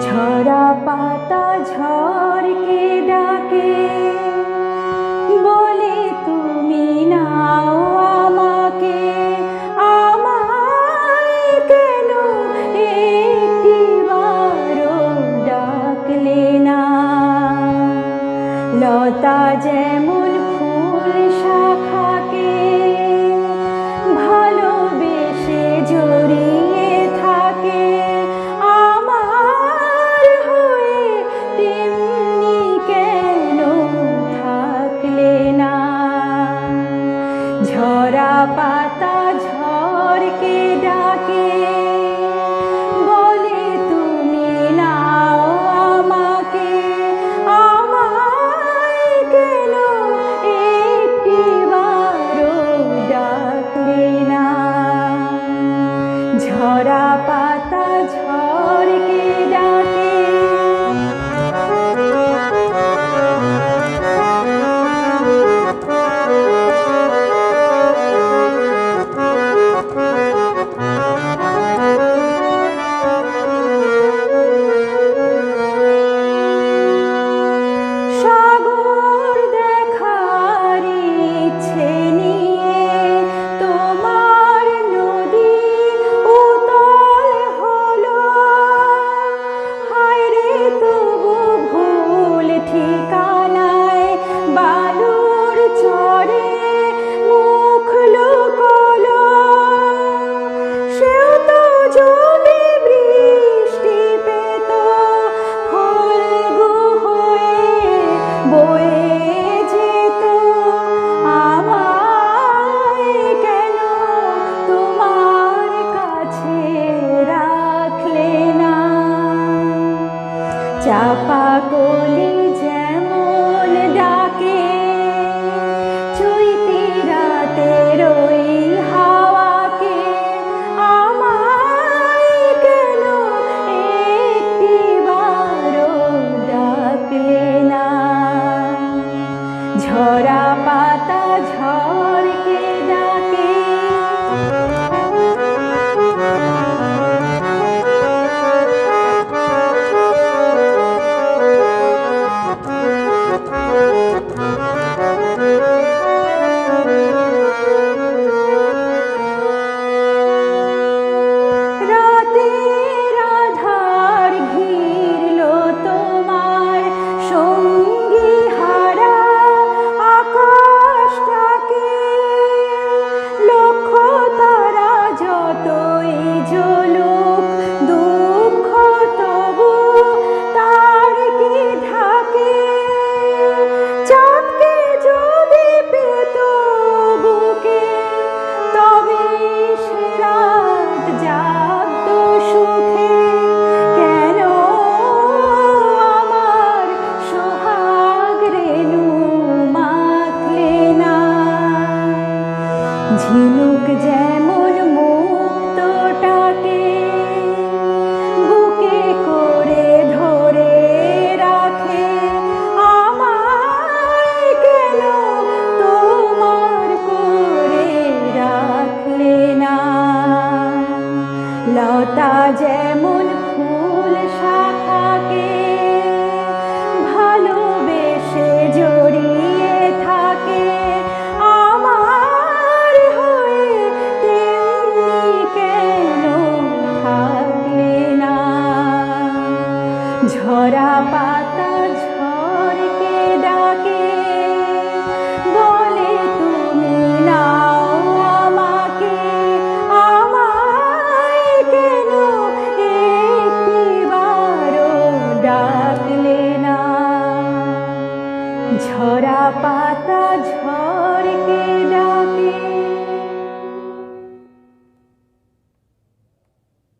ঝরা পাতা ঝড়কে ডাকে। বলে তুমি নাও আমাকে। আমায় কেন ডাকলে না? লতা যেমন 加巴古林 ঝরা পাতা ঝড়কে ডাকে।